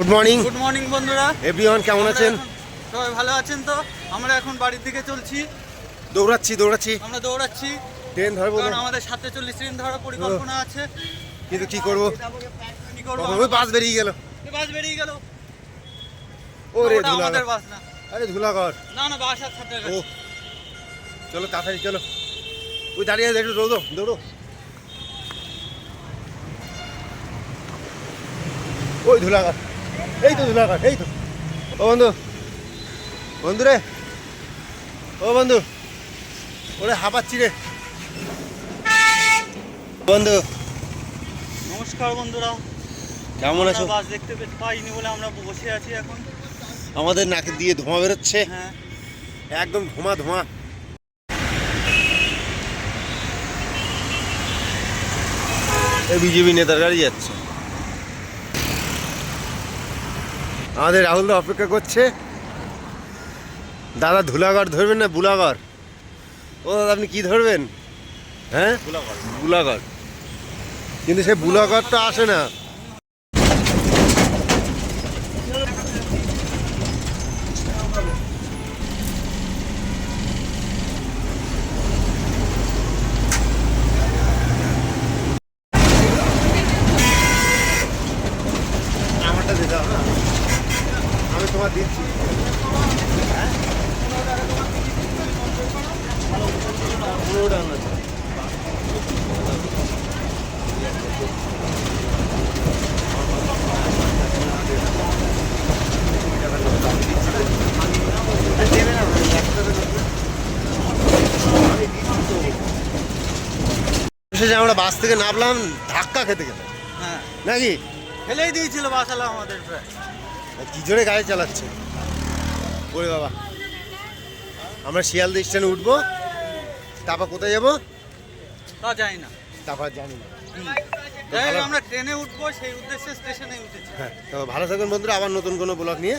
Good morning good morning বন্ধুরা। Everyone কেমন আছেন? সবাই ভালো আছেন তো? আমরা এখন বাড়ির দিকে চলছি। দৌড়াচ্ছি দৌড়াচ্ছি। আমরা দৌড়াচ্ছি। ট্রেন ধরবো কারণ আমাদের সাথে চল্লিশ ট্রেন ধরার পরিকল্পনা আছে। কিন্তু কি করব? কি করব? ওই বাস বেরিয়ে গেল। বাস বেরিয়ে গেল। ওরে ওটা আমাদের বাস না। আরে ধুলাগড় না না বাস আর সাথে ও। চলো তাড়াতাড়ি চলো। ওই দাঁড়িয়ে আছে, একটু দৌড়ো দৌড়ো। ওই ধুলাগড় এই তো ধুলাগড় এই তো। ও বন্ধু বন্ধু রে ও বন্ধু ওরে হাঁপাচ্ছি রে। বন্ধু। নমস্কার বন্ধুরা। কেমন আছো? বাস দেখতে পাইনি বলে আমরা বসে আছি এখন। আমাদের নাকে দিয়ে ধোঁয়া বেরোচ্ছে। হ্যাঁ। একদম ধোঁয়া ধোঁয়া। এই বিজেপি নেতার গাড়ি যাচ্ছে। আমাদের রাহুল দা অপেক্ষা করছে। দাদা ধুলাগড় ধরবেন না বুলাগড় ও দাদা আপনি কি ধরবেন? হ্যাঁ? বুলাগড় কিন্তু সে বুলাগড়টা আসে না। আমারটা দিতে হবে না? আমি তোমার দিচ্ছি। শেষে আমরা বাস থেকে নামলাম ধাক্কা খেতে খেতে হ্যাঁ। নাকি? ফেলেই দিয়েছিল বাসালা আমাদের। প্রায় কি জোরে গাড়ি চালাচ্ছে। ওরে বাবা। আমরা শিয়ালদা স্ট্যান্ডে উঠবো। তারপর কোথায় যাব? তা যাই না। তারপর জানি না। আমরা ট্রেনে উঠবো সেই উদ্দেশ্যে স্টেশনে উঠেছি। হ্যাঁ তো ভালো থাকবেন বন্ধুরা আবার নতুন কোনো ব্লগ নিয়ে।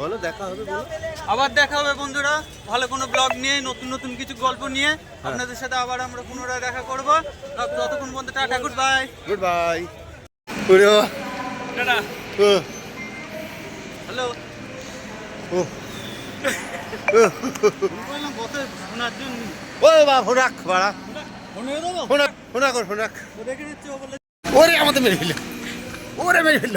বলো দেখা হবে বলো। আবার দেখা হবে বন্ধুরা। ভালো কোনো ব্লগ নিয়ে নতুন নতুন কিছু গল্প নিয়ে। হ্যাঁ। আপনাদের সাথে আবার আমরা পুনরায় দেখা করব। ততক্ষণ বন্ধু tata goodbye. Goodbye tata. Hello ও বাবা রাখ বাড়া। ফোন দেবো ফোন ওরে আমাদের মেরে ফেলল। ওরে মেরে ফেলল।